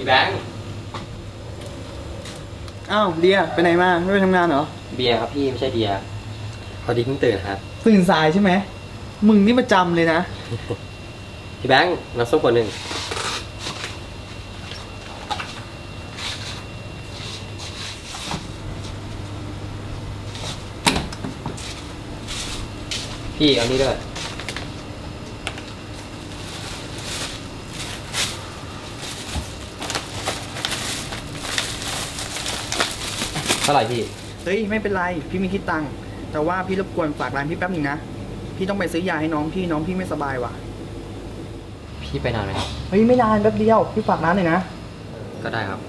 พี่แบงค์อ้าวเดียไปไหนมาไม่ไปทำงานเหรอเบียร์ครับพี่ไม่ใช่เดียพอดีเพิ่งตื่นครับ ตื่นสายใช่ไหมมึงนี่ประจำเลยนะ พี่แบงค์น้ำส้มคนหนึ่งพี่เอานี่ด้วย ท่าไหร่พี่เฮ้ยไม่เป็นไรพี่ไม่คิดตังค์แต่ว่าพี่รบกวนฝากร้านพี่แป๊บหนึงนะพี่ต้องไปซื้อยาให้น้องพี่น้องพี่ไม่สบายว่ะพี่ไปนานไหมครับเฮ้ยไม่นานแป๊บเดียวพี่ฝากร้านหน่อยนะ ก็ได้ครับ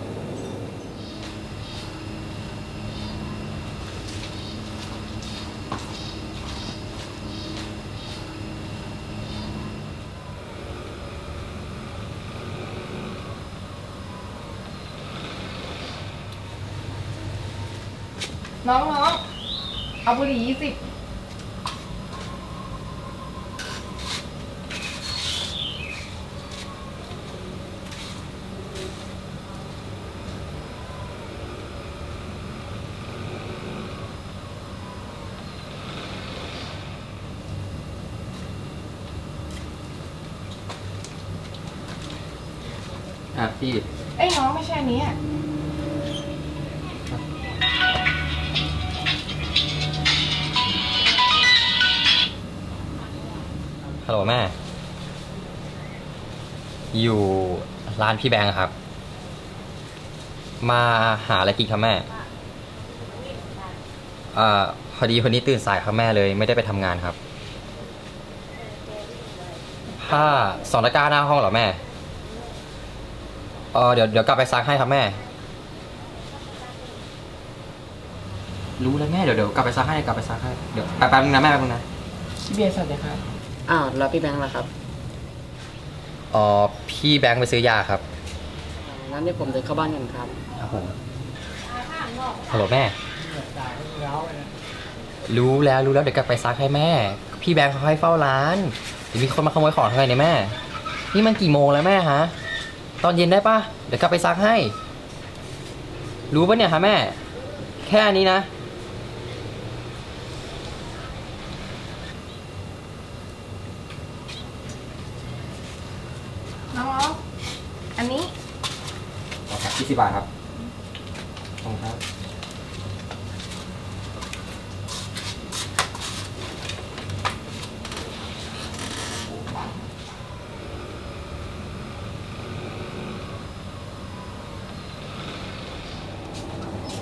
น้องน้องเอาบุหรี่ยี่สิบอะพี่ เอ้ยน้องไม่ใช่อันนี้อะ ฮัลโหลแม่ อยู่ร้านพี่แบงค์ครับ มาหาอะไรกินครับแม่ เอ่อพอดีคนนี้ตื่นสายครับแม่เลย ไม่ได้ไปทำงานครับ ผ้าสองตะกร้าหน้าห้องเหรอแม่ เออเดี๋ยวเดี๋ยวกลับไปซักให้ครับแม่ รู้แล้วแม่เดี๋ยวเดี๋ยวกลับไปซักให้กลับไปซักให้เดี๋ยวแป๊บแป๊บนึงนะแม่แป๊บนึงนะ พี่เบียร์สวัสดีครับ อ้าวแล้วพี่แบงค์ล่ะครับอ๋อพี่แบงค์ไปซื้อยาครับงั้นเดี๋ยวผมเดินเข้าบ้านกันครับ ครับผมฮัลโหลแม่ รู้แล้วรู้แล้วเดี๋ยวกลับไปซักให้แม่ พี่แบงค์เขาให้เฝ้าร้านเดี๋ยวมีคนมาขโมยของทำไมเนี่ยแม่ นี่มันกี่โมงแล้วแม่ฮะ ตอนเย็นได้ปะเดี๋ยวกลับไปซักให้ รู้ปะเนี่ยฮะแม่ แค่นี้นะ น้องน้องอันนี้ ครับยี่ สิบบาทครับขอบคุณครับ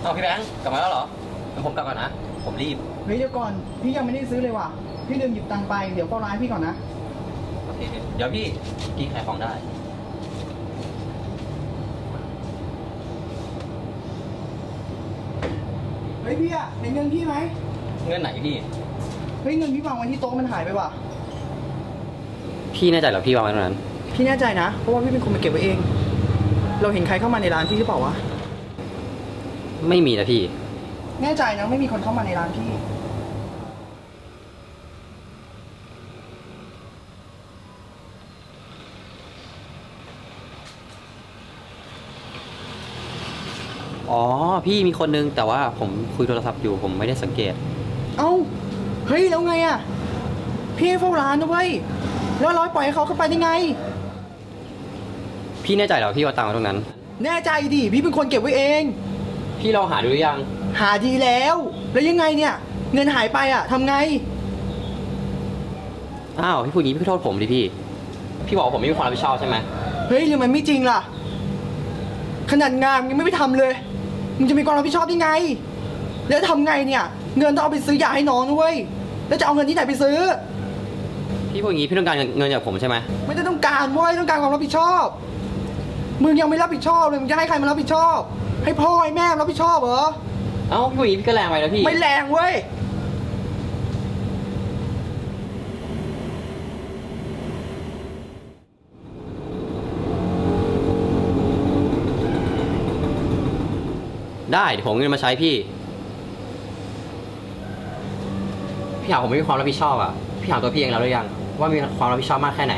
เอาพี่แบงค์กลับมาแล้วเหรองั้นผมกลับก่อนนะ ผมรีบ เฮ้ยเดี๋ยวก่อนพี่ยังไม่ได้ซื้อเลยว่ะ พี่ลืมหยิบตังค์ไปเดี๋ยวเข้าร้านพี่ก่อนนะ โอเค เดี๋ยวพี่พี่ขายของได้ เฮ้ยพี่อะเห็นเงินพี่ไหมเงินไหนพี่ เฮ้ยเงินพี่วางไว้ที่โต๊ะมันหายไปว่ะ พี่แน่ใจเหรอพี่วางไว้ตรงนั้น พี่แน่ใจนะ เพราะว่าพี่เป็นคนมาเก็บไว้เอง เราเห็นใครเข้ามาในร้านพี่หรือเปล่าวะ ไม่มีนะพี่ แน่ใจนะไม่มีคนเข้ามาในร้านพี่ อ๋อ พี่มีคนนึงแต่ว่าผมคุยโทรศัพท์อยู่ผมไม่ได้สังเกต เอ้า เฮ้ย แล้วไงอะพี่ให้เฝ้าร้านนะเว้ย แล้วร้อยปล่อยให้เขาเข้าไปได้ไง พี่แน่ใจเหรอพี่ว่าตังค์ไว้ตรงนั้น แน่ใจดิ พี่เป็นคนเก็บไว้เอง พี่ลองหาดูหรือยัง หาดีแล้ว แล้วยังไงเนี่ย เงินหายไปอะทำไง อ้าวพี่พูดอย่างนี้พี่โทษผมดิพี่ พี่บอกว่าผมไม่มีความรับผิดชอบใช่ไหม เฮ้ยหรือมันไม่จริงล่ะ ขนาดงานมึงยังไม่ไปทำเลย มึงจะมีความรับผิดชอบได้ไง แล้วทำไงเนี่ย เงินต้องเอาไปซื้อยาให้น้องนะเว้ยแล้วจะเอาเงินที่ไหนไปซื้อ พี่พูดอย่างนี้พี่ต้องการเงินเงินจากผมใช่ไหมไม่ได้ต้องการเว้ยต้องการความรับผิดชอบ มึงยังไม่รับผิดชอบเลยมึงจะให้ใครมารับผิดชอบ ให้พ่อให้แม่รับผิดชอบเหรอ เอ้าพี่พูดอย่างนี้พี่ก็แรงไปนะพี่ ไม่แรงเว้ย ได้เดี๋ยวผมเงินมาใช้พี่ พี่หาผมไม่มีความรับผิดชอบอะ พี่หาตัวพี่เองแล้วหรือยัง ว่ามีความรับผิดชอบมากแค่ไหน